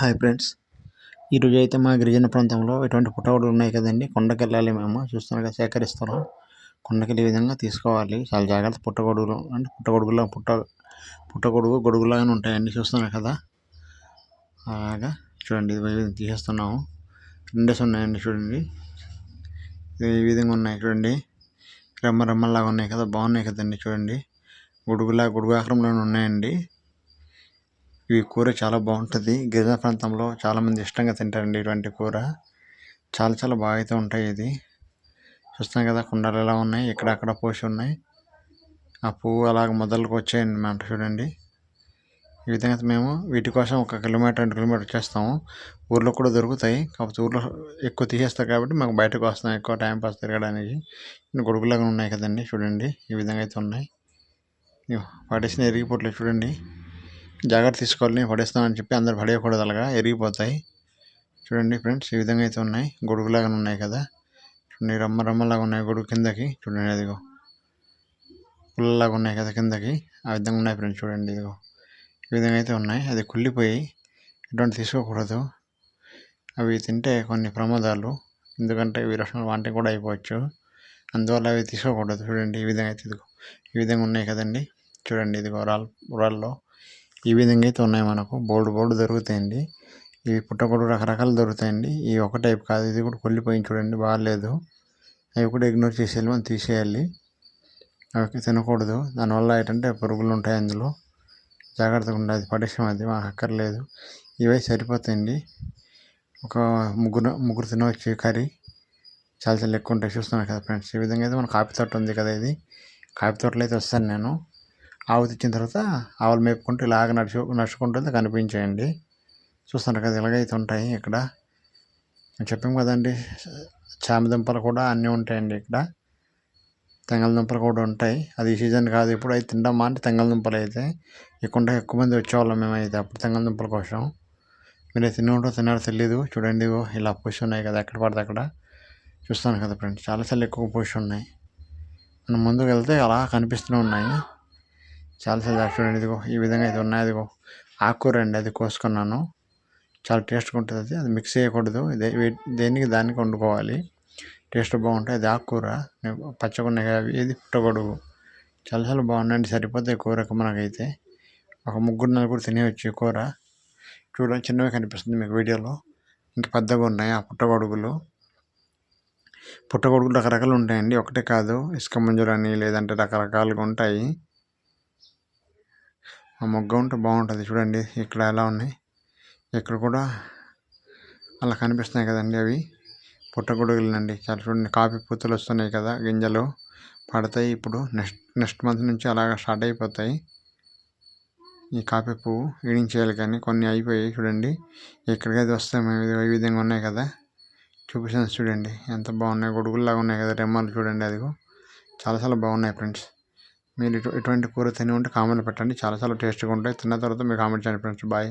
Hi friends. ఈరోజు అయితే మా గిరిజన ప్రాంతంలో ఇటువంటి పుట్టగొడుగులు ఉన్నాయి కదండి. కొండకి వెళ్ళాలి మేము చూస్తున్నాగా సేకరిస్తున్నాం. కొండకి ఈ విధంగా తీసుకోవాలి. చాలా జాగ్రత్త పుట్టగొడుగులు అంటే పుట్టగొడుగులా పుట్ట పుట్టగొడుగు గొడుగులాగానే ఉంటాయండి. చూస్తున్నారు కదా. అలాగా చూడండి ఇది తీసేస్తున్నాము. రెండేసి ఉన్నాయండి చూడండి. ఈ విధంగా ఉన్నాయి చూడండి. రెమ్మ రెమ్మలాగా ఉన్నాయి కదా బాగున్నాయి కదండి చూడండి. గొడుగులా గొడుగు ఆకారంలోనే ఉన్నాయండి. ఈ కూర చాలా బాగుంటుంది. గిరిజన ప్రాంతంలో చాలామంది ఇష్టంగా తింటారండి ఇటువంటి కూర. చాలా చాలా బాగా అయితే ఉంటాయి ఇది. చూస్తున్నాం కదా కుండలు ఎలా ఉన్నాయి ఇక్కడ అక్కడ పోసి ఉన్నాయి. ఆ పువ్వు అలాగ మొదలకు వచ్చాయండి మాట చూడండి. ఈ విధంగా మేము వీటి కోసం ఒక కిలోమీటర్ రెండు కిలోమీటర్ చేస్తాము ఊర్లో కూడా దొరుకుతాయి. కాకపోతే ఊర్లో ఎక్కువ తీసేస్తారు కాబట్టి మాకు బయటకు వస్తాం ఎక్కువ టైం పాస్ తిరగడానికి. గొడుగులాగా ఉన్నాయి కదండి చూడండి. ఈ విధంగా అయితే ఉన్నాయి. పడేసిన ఎరిగిపోట్లేదు చూడండి. జాగ్రత్త తీసుకోవాలి నేను పడేస్తానని చెప్పి అందరు పడేయకూడదు అలాగా ఎరిగిపోతాయి. చూడండి ఫ్రెండ్స్ ఈ విధంగా అయితే ఉన్నాయి. గొడుగులాగా ఉన్నాయి కదా. చూడండి రమ్మ రమ్మలాగా ఉన్నాయి గొడుగు కిందకి. చూడండి అదిగో. పుల్లలాగా ఉన్నాయి కదా కిందకి. ఆ విధంగా ఉన్నాయి ఫ్రెండ్స్ చూడండి ఇదిగో. ఈ విధంగా అయితే ఉన్నాయి. అది కుళ్ళిపోయి ఎటువంటి తీసుకోకూడదు. అవి తింటే కొన్ని ప్రమాదాలు. ఎందుకంటే రక్షణ వాంటి కూడా అయిపోవచ్చు. అందువల్ల అవి తీసుకోకూడదు. చూడండి ఈ విధంగా అయితే ఇదిగో. ఈ విధంగా ఉన్నాయి కదండి. చూడండి ఇదిగో రాళ్ళు రాళ్ళలో ఈ విధంగా అయితే ఉన్నాయి మనకు. బోల్డ్ బోల్డ్ దొరుకుతాయండి. ఇవి పుట్టగొడుగు రకరకాలు దొరుకుతాయండి. ఈ ఒక టైప్ కాదు. ఇది కూడా కొల్లిపోయింది చూడండి. బాగాలేదు. అవి కూడా ఇగ్నోర్ చేసేయాలి. మనం తీసేయాలి. అవి తినకూడదు. దానివల్ల ఏంటంటే పురుగులు ఉంటాయి అందులో. జాగ్రత్తగా ఉండాలి. పడేసాం అది. మాకు అక్కర్లేదు. ఇవే సరిపోతాయండి. ఒక ముగ్గురు ముగ్గురు తినవచ్చు కర్రీ. చాలా చాలా ఎక్కువ ఉంటాయి. చూస్తున్నాను కదా ఫ్రెండ్స్. ఈ విధంగా అయితే మన కాఫీ తోట ఉంది కదా ఇది. కాఫీ తోటలో అయితే వస్తాను నేను. ఆవు తెచ్చిన తర్వాత ఆవులు మేపుకుంటూ ఇలాగ నడుచు నడుచుకుంటుంది కనిపించేయండి. చూస్తున్నారు కదా ఇలాగైతే ఉంటాయి ఇక్కడ. చెప్పాము కదండి చామదుంపలు కూడా అన్నీ ఉంటాయండి ఇక్కడ. తెంగళదుంపలు కూడా ఉంటాయి. అది సీజన్ కాదు ఇప్పుడు అయితే తింటామా అంటే తెంగళదుంపలు అయితే. ఇక్కడ ఎక్కువ మంది వచ్చేవాళ్ళం మేమైతే అప్పుడు దుంపల కోసం. మీరు తిని ఉంటో తిన్నారో తెలియదు చూడండి ఇలా పూసి ఉన్నాయి కదా ఎక్కడ పడితే అక్కడ. చూస్తాను కదా ఫ్రెండ్స్ చాలాసార్లు ఎక్కువ పూసి ఉన్నాయి. మనం ముందుకు వెళ్తే అలా కనిపిస్తూనే ఉన్నాయి. చాలాసార్లు చూడండి. ఇదిగో ఈ విధంగా అయితే ఉన్నాయి. ఇదిగో ఆకుకూర అండి అది కోసుకున్నాను. చాలా టేస్ట్గా ఉంటుంది అది. అది మిక్స్ చేయకూడదు. దేనికి దానికి వండుకోవాలి. టేస్ట్ బాగుంటుంది అది ఆకుకూర. పచ్చగున్నాయి అవి ఇది పుట్టగొడుగు చాలాసార్లు బాగున్నాయండి. సరిపోతాయి కూరకు మనకైతే. ఒక ముగ్గురు నలుగురు తినేవచ్చు కూర. చూడండి చిన్నవి కనిపిస్తుంది మీకు వీడియోలో. ఇంకా పెద్దగా ఉన్నాయి. ఆ పుట్టగొడుగులు. పుట్టగొడుగులు రకరకాలు ఉంటాయండి. ఒకటే కాదు. ఇసుక మంజులు అని లేదంటే రకరకాలుగా ఉంటాయి. ఆ మొగ్గ ఉంటే బాగుంటుంది. చూడండి ఇక్కడ ఎలా ఉన్నాయి. ఇక్కడ కూడా అలా కనిపిస్తున్నాయి కదండి అవి. పుట్టగొడుగులండి చాలా చూడండి కాఫీ పూతలు వస్తున్నాయి కదా గింజలు. పడతాయి ఇప్పుడు. నెక్స్ట్ నెక్స్ట్ మంత్ నుంచి అలాగా స్టార్ట్ అయిపోతాయి. ఈ కాఫీ పువ్వు ఈడించేయాలి కానీ కొన్ని అయిపోయాయి చూడండి. ఎక్కడికైతే వస్తాయి మేము. ఈ విధంగా ఉన్నాయి కదా. చూపిస్తాను చూడండి. ఎంత బాగున్నాయి. గొడుగుల్లాగా ఉన్నాయి కదా రెమ్మలు చూడండి అదిగో. చాలా చాలా బాగున్నాయి ఫ్రెండ్స్. మీరు ఇటువంటి కూర తిని ఉంటే కామెంట్లో పెట్టండి. చాలా చాలా టేస్ట్గా ఉంటాయి. తిన్న తర్వాత మీరు కామెంట్ చేయండి ఫ్రెండ్స్. బాయ్.